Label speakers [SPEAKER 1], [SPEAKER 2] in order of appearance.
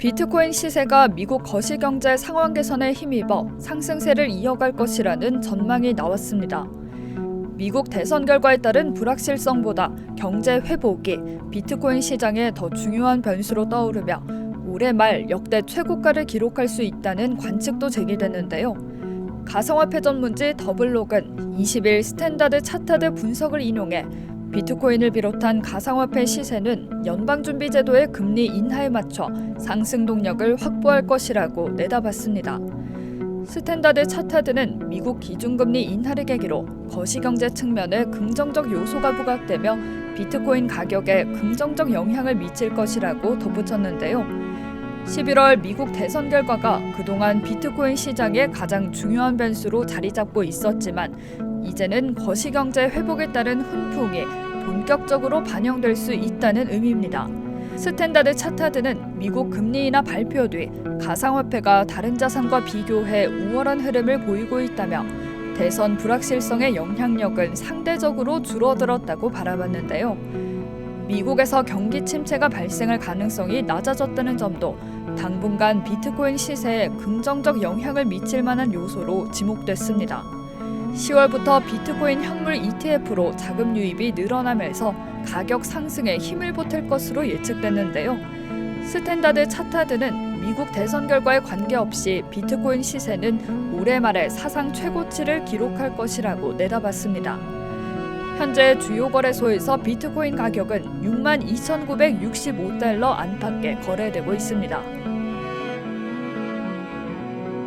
[SPEAKER 1] 비트코인 시세가 미국 거시경제 상황 개선에 힘입어 상승세를 이어갈 것이라는 전망이 나왔습니다. 미국 대선 결과에 따른 불확실성보다 경제 회복이 비트코인 시장에 더 중요한 변수로 떠오르며 올해 말 역대 최고가를 기록할 수 있다는 관측도 제기됐는데요. 가상화폐 전문지 더블록은 20일 스탠다드 차트드 분석을 인용해 비트코인을 비롯한 가상화폐 시세는 연방준비제도의 금리 인하에 맞춰 상승 동력을 확보할 것이라고 내다봤습니다. 스탠다드 차타드는 미국 기준금리 인하를 계기로 거시경제 측면에 긍정적 요소가 부각되며 비트코인 가격에 긍정적 영향을 미칠 것이라고 덧붙였는데요. 11월 미국 대선 결과가 그동안 비트코인 시장의 가장 중요한 변수로 자리 잡고 있었지만 이제는 거시경제 회복에 따른 훈풍이 본격적으로 반영될 수 있다는 의미입니다. 스탠다드 차타드는 미국 금리 인하 발표 뒤 가상화폐가 다른 자산과 비교해 우월한 흐름을 보이고 있다며 대선 불확실성의 영향력은 상대적으로 줄어들었다고 바라봤는데요. 미국에서 경기 침체가 발생할 가능성이 낮아졌다는 점도 당분간 비트코인 시세에 긍정적 영향을 미칠 만한 요소로 지목됐습니다. 10월부터 비트코인 현물 ETF로 자금 유입이 늘어나면서 가격 상승에 힘을 보탤 것으로 예측됐는데요. 스탠다드 차타드는 미국 대선 결과에 관계없이 비트코인 시세는 올해 말에 사상 최고치를 기록할 것이라고 내다봤습니다. 현재 주요 거래소에서 비트코인 가격은 62,965달러 안팎에 거래되고 있습니다.